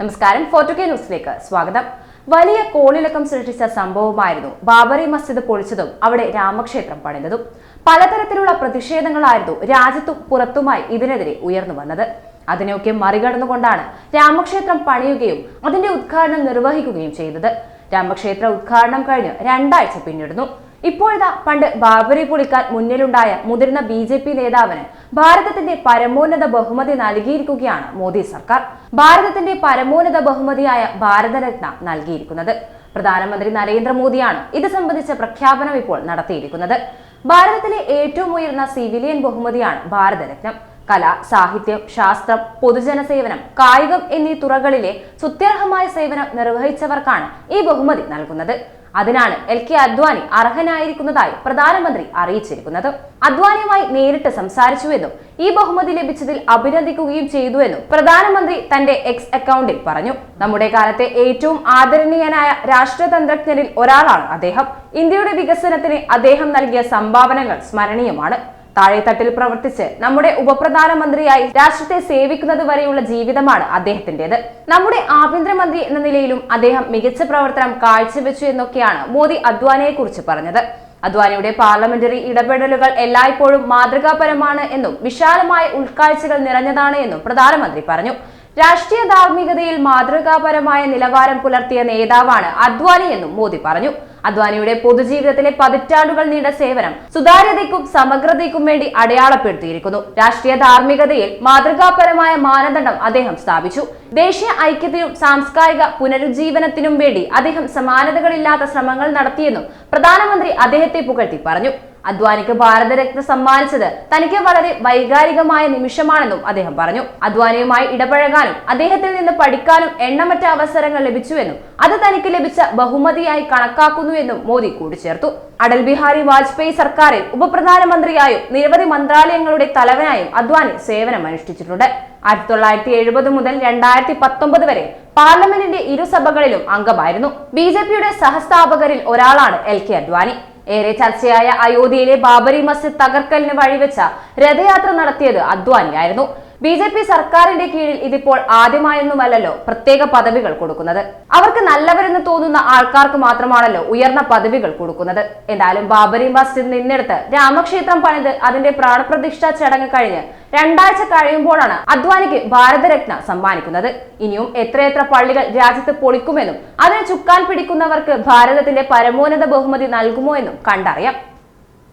നമസ്കാരം. ഫോർട്ടു കെ ന്യൂസിലേക്ക് സ്വാഗതം. വലിയ കോളിളക്കം സൃഷ്ടിച്ച സംഭവമായിരുന്നു. ബാബറി മസ്ജിദ് പൊളിച്ചതും അവിടെ രാമക്ഷേത്രം പണിതതും. പലതരത്തിലുള്ള പ്രതിഷേധങ്ങളായിരുന്നു രാജ്യത്തും പുറത്തുമായി ഇതിനെതിരെ ഉയർന്നു വന്നത്. അതിനെയൊക്കെ മറികടന്നുകൊണ്ടാണ് രാമക്ഷേത്രം പണിയുകയും അതിന്റെ ഉദ്ഘാടനം നിർവഹിക്കുകയും ചെയ്തത്. രാമക്ഷേത്ര ഉദ്ഘാടനം കഴിഞ്ഞ് രണ്ടാഴ്ച പിന്നിടുന്നു. ഇപ്പോഴിതാ പണ്ട് ബാബറി പൊളിക്കാൻ മുന്നിലുണ്ടായ മുതിർന്ന ബി ജെ പി നേതാവിന് ഭാരതത്തിന്റെ പരമോന്നത ബഹുമതി നൽകിയിരിക്കുകയാണ് മോദി സർക്കാർ. ഭാരതത്തിന്റെ പരമോന്നത ബഹുമതിയായ ഭാരതരത്ന നൽകിയിരിക്കുന്നത്. പ്രധാനമന്ത്രി നരേന്ദ്രമോദിയാണ് ഇത് സംബന്ധിച്ച പ്രഖ്യാപനം ഇപ്പോൾ നടത്തിയിരിക്കുന്നത്. ഭാരതത്തിലെ ഏറ്റവും ഉയർന്ന സിവിലിയൻ ബഹുമതിയാണ് ഭാരതരത്നം. കല സാഹിത്യം ശാസ്ത്രം പൊതുജന സേവനം കായികം എന്നീ തുറകളിലെ സുത്യർഹമായ സേവനം നിർവഹിച്ചവർക്കാണ് ഈ ബഹുമതി നൽകുന്നത്. അതിനാണ് എൽ കെ അദ്വാനി അർഹനായിരിക്കുന്നതായി പ്രധാനമന്ത്രി അറിയിച്ചിരിക്കുന്നത്. അദ്വാനിയുമായി നേരിട്ട് സംസാരിച്ചുവെന്നും ഈ ബഹുമതി ലഭിച്ചതിൽ അഭിനന്ദിക്കുകയും ചെയ്തുവെന്നും പ്രധാനമന്ത്രി തന്റെ എക്സ് അക്കൗണ്ടിൽ പറഞ്ഞു. നമ്മുടെ കാലത്തെ ഏറ്റവും ആദരണീയനായ രാഷ്ട്രതന്ത്രജ്ഞരിൽ ഒരാളാണ് അദ്ദേഹം. ഇന്ത്യയുടെ വികസനത്തിന് അദ്ദേഹം നൽകിയ സംഭാവനകൾ സ്മരണീയമാണ്. താഴെത്തട്ടിൽ പ്രവർത്തിച്ച് നമ്മുടെ ഉപപ്രധാനമന്ത്രിയായി രാഷ്ട്രത്തെ സേവിക്കുന്നത് വരെയുള്ള ജീവിതമാണ് അദ്ദേഹത്തിന്റേത്. നമ്മുടെ ആഭ്യന്തരമന്ത്രി എന്ന നിലയിലും അദ്ദേഹം മികച്ച പ്രവർത്തനം കാഴ്ചവെച്ചു എന്നൊക്കെയാണ് മോദി അദ്വാനിയെ കുറിച്ച് പറഞ്ഞത്. അദ്വാനിയുടെ പാർലമെന്ററി ഇടപെടലുകൾ എല്ലായ്പ്പോഴും മാതൃകാപരമാണ് എന്നും വിശാലമായ ഉൾക്കാഴ്ചകൾ നിറഞ്ഞതാണ് എന്നും പ്രധാനമന്ത്രി പറഞ്ഞു. രാഷ്ട്രീയ ധാർമ്മികതയിൽ മാതൃകാപരമായ നിലവാരം പുലർത്തിയ നേതാവാണ് അദ്വാനി എന്നും മോദി പറഞ്ഞു. അദ്വാനിയുടെ പൊതുജീവിതത്തിലെ പതിറ്റാണ്ടുകൾ നീണ്ട സേവനം സുതാര്യതയ്ക്കും സമഗ്രതയ്ക്കും വേണ്ടി അടയാളപ്പെടുത്തിയിരിക്കുന്നു. രാഷ്ട്രീയ ധാർമ്മികതയിൽ മാതൃകാപരമായ മാനദണ്ഡം അദ്ദേഹം സ്ഥാപിച്ചു. ദേശീയ ഐക്യത്തിനും സാംസ്കാരിക പുനരുജ്ജീവനത്തിനും വേണ്ടി അദ്ദേഹം സമാനതകളില്ലാത്ത ശ്രമങ്ങൾ നടത്തിയെന്നും പ്രധാനമന്ത്രി അദ്ദേഹത്തെ പുകഴ്ത്തി പറഞ്ഞു. അദ്വാനിക്ക് ഭാരതരത്ന സമ്മാനിച്ചത് തനിക്ക് വളരെ വൈകാരികമായ നിമിഷമാണെന്നും അദ്ദേഹം പറഞ്ഞു. അദ്വാനിയുമായി ഇടപഴകാനും അദ്ദേഹത്തിൽ നിന്ന് പഠിക്കാനും എണ്ണമറ്റ അവസരങ്ങൾ ലഭിച്ചുവെന്നും അത് തനിക്ക് ലഭിച്ച ബഹുമതിയായി കണക്കാക്കുന്നുവെന്നും മോദി കൂട്ടിച്ചേർത്തു. അടൽ ബിഹാരി വാജ്പേയി സർക്കാരിൽ ഉപപ്രധാനമന്ത്രിയായും നിരവധി മന്ത്രാലയങ്ങളുടെ തലവനായും അദ്വാനി സേവനമനുഷ്ഠിച്ചിട്ടുണ്ട്. ആയിരത്തി തൊള്ളായിരത്തി എഴുപത് മുതൽ രണ്ടായിരത്തി പത്തൊമ്പത് വരെ പാർലമെന്റിന്റെ ഇരുസഭകളിലും അംഗമായിരുന്നു. ബി ജെ പിയുടെ സഹസ്ഥാപകരിൽ ഒരാളാണ് എൽ കെ അദ്വാനി. ഏറെ ചർച്ചയായ അയോധ്യയിലെ ബാബരി മസ്ജിദ് തകർക്കലിന് വഴിവെച്ച രഥയാത്ര നടത്തിയത് അദ്വാനിയായിരുന്നു. ബി ജെ പി സർക്കാരിന്റെ കീഴിൽ ഇതിപ്പോൾ ആദ്യമായൊന്നുമല്ലല്ലോ പ്രത്യേക പദവികൾ കൊടുക്കുന്നത്. അവർക്ക് നല്ലവരെന്ന് തോന്നുന്ന ആൾക്കാർക്ക് മാത്രമാണല്ലോ ഉയർന്ന പദവികൾ കൊടുക്കുന്നത്. എന്തായാലും ബാബരി മസ്ജിദ് നിന്നെടുത്ത് രാമക്ഷേത്രം പണിത് അതിന്റെ പ്രാണപ്രതിഷ്ഠാ ചടങ്ങ് കഴിഞ്ഞ് രണ്ടാഴ്ച കഴിയുമ്പോഴാണ് അദ്വാനിക്ക് ഭാരതരത്ന സമ്മാനിക്കുന്നത്. ഇനിയും എത്രയെത്ര പള്ളികൾ രാജ്യത്ത് പൊളിക്കുമെന്നും അതിന് ചുക്കാൻ പിടിക്കുന്നവർക്ക് ഭാരതത്തിന്റെ പരമോന്നത ബഹുമതി നൽകുമോ എന്നും കണ്ടറിയാം.